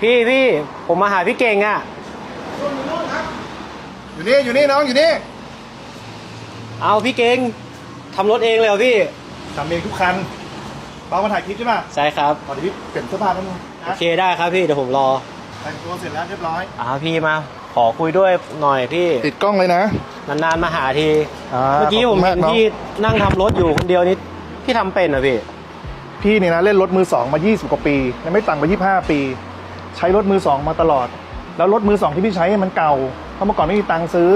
พี่พี่ผมมาหาพี่เก่งอะอยู่นี่อยู่นี่น้องอยู่นี่เอาพี่เก่งทำรถเองเลยเหรอพี่ทำเองทุกคันเบามาถ่ายคลิปใช่ไหมใช่ครับก่อนที่พี่เปลี่ยนเสื้อผ้าแล้วมึงโอนะเคได้ครับพี่เดี๋ยวผมรอแต่งตัวเสร็จแล้วเรียบร้อยอ่าพี่มา ขอคุยด้วยหน่อยพี่ติดกล้องเลยนะนานๆมาหาทีอ่าเมื่อกี้ผมขอบคุณมากเห็นเนอะพี่นั่งทำรถอยู่คนเดียวนี่พี่ทำเป็นเหรอพี่พี่นี่นะเล่นรถมือสองมา 20 กว่าปียังไม่ต่ำกว่า25 ปี ใช้รถมือสองมาตลอด แล้วรถมือสองที่พี่ใช้มันเก่าเพราะเมื่อก่อนไม่มีตังค์ซื้อ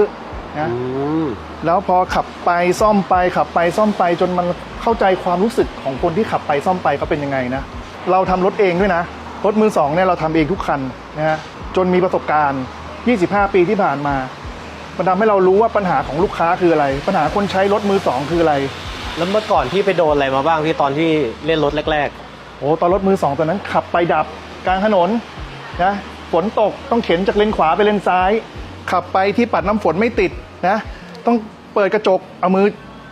นะอืมแล้วพอขับไปซ่อมไปขับไปซ่อมไปจนมันเข้าใจความรู้สึกของคนที่ขับไปซ่อมไปเขาเป็นยังไงนะเราทำรถเองด้วยนะ รถมือสองเนี่ยเราทำเองทุกคันนะฮะจนมีประสบการณ์ 25 ปีที่ผ่านมามันทำให้เรารู้ว่าปัญหาของลูกค้าคืออะไร ปัญหาคนใช้รถมือสองคืออะไร แล้วเมื่อก่อนพี่ไปโดนอะไรมาบ้างพี่ตอนที่เล่นรถแรกโอ้ตอนรถมือสองตอนนั้นขับไปดับกลางถนน นะฝนตกต้องเข็นจากเลนขวาไปเลนซ้าย ขับไปที่ปัดน้ำฝนไม่ติดนะต้องเปิดกระจกเอามือ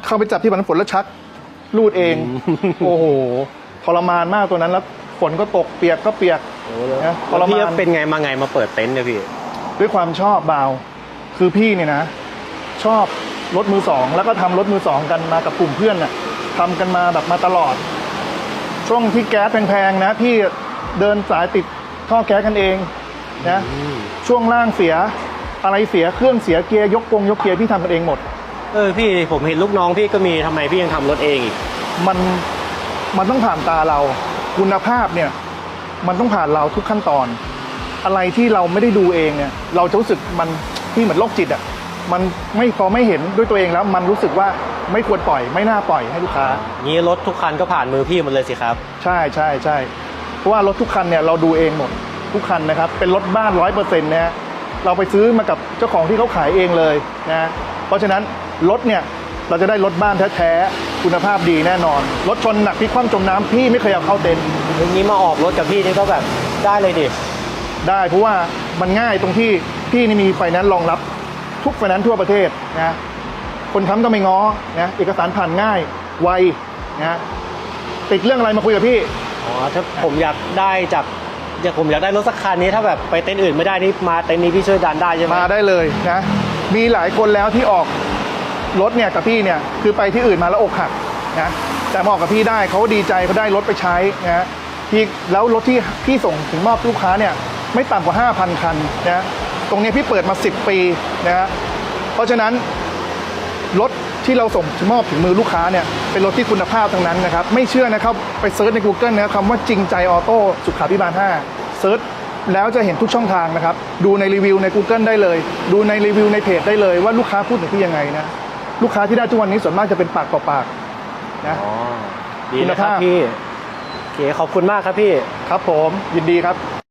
เข้าไปจับที่ปัดน้ำฝนแล้วชักลูดเอง โอ้โหทรมานมากตัวนั้นแล้วฝนก็ตกเปียกก็เปียกๆโอ้นะทแล้วรพี่มานเป็นไงมาไงมาเปิดเต็นท์เนี่ยพี่ด้วยความชอบบาวคือพี่เนี่ยนะ ชอบรถมือสองแล้วก็ทำรถมือสองกันมากับกลุ่มเพื่อนน่ะทำกันมาแบบมาตลอด ช่วงที่แก๊สแพงๆนะ พี่เดินสายติด ท่อแก๊สกันเองนะช่วงล่างเสียอะไรเสียเครื่องเสียเกียร์ยกกงยกเกียร์พี่ทำกันเองหมด เออพี่ผมเห็นลูกน้องพี่ก็มีทำไมพี่ยังทำรถเองอีกมันมันต้องผ่านตาเรา คุณภาพเนี่ย มันต้องผ่านเราทุกขั้นตอน อะไรที่เราไม่ได้ดูเองเนี่ยเราจะรู้สึกมันที่เหมือนโรคจิตอะมันไม่พอไม่เห็นด้วยตัวเองแล้ว มันรู้สึกว่าไม่ควรปล่อย ไม่น่าปล่อยให้ลูกค้า งี้รถทุกคันก็ผ่านมือพี่หมดเลยสิครับ ใช่ใช่ใช่ เพราะว่ารถทุกคันเนี่ยเราดูเองหมดทุกคันนะครับ เป็นรถบ้านร้อยเปอร์เซ็นต์นะฮะเราไปซื้อมากับเจ้าของที่เขาขายเองเลยนะเพราะฉะนั้นรถเนี่ยเราจะได้รถบ้านแท้ๆคุณภาพดีแน่นอน รถชนหนักพลิกคว่ำจมน้ำพี่ไม่เคยเอาเข้าเต็นท์อย่างนี้มาออกรถกับพี่นี่ก็แบบได้เลยดิได้เพราะว่ามันง่ายตรงที่พี่นี่มีไฟแนนซ์รองรับทุกไฟแนนซ์ทั่วประเทศนะคนค้ำก็ไม่ง้อนะเอกสารผ่านง่ายไวนะติดเรื่องอะไรมาคุยกับพี่ อ๋อถ้าผมอยากได้จากอยากผมอยากได้รถสักคันนี้ถ้าแบบไปเต็นท์อื่นไม่ได้นี่มาเต็นท์นี้พี่ช่วยดันได้ใช่ไหมมาได้เลยนะ มีหลายคนแล้วที่ออกรถเนี่ยกับพี่เนี่ยคือไปที่อื่นมาแล้วอกหักนะแต่มาออกกับพี่ได้เขาดีใจเขาได้รถไปใช้นะพี่แล้วรถที่พี่ส่งถึงมอบลูกค้าเนี่ยไม่ต่ำกว่า 5,000 คันนะตรงนี้พี่เปิดมา 10 ปีนะฮะเพราะฉะนั้นรถ ที่เราส่งมอบถึงมือลูกค้าเนี่ยเป็นรถที่คุณภาพทั้งนั้นนะครับ ไม่เชื่อนะครับไปเซิร์ชใน Google นะครับคำว่าจริงใจออโต้สุขาพิบาล 5 เซิร์ชแล้วจะเห็นทุกช่องทางนะครับ ดูในรีวิวใน Google ได้เลย ดูในรีวิวในเพจได้เลยว่าลูกค้าพูดถึงพี่ยังไงนะลูกค้าที่ได้ทุกวันนี้ส่วนมากจะเป็นปากต่อปากนะอ๋อดีเลยครับคุณภาพพี่โอเคขอบคุณมากครับพี่ ครับผมยินดีครับ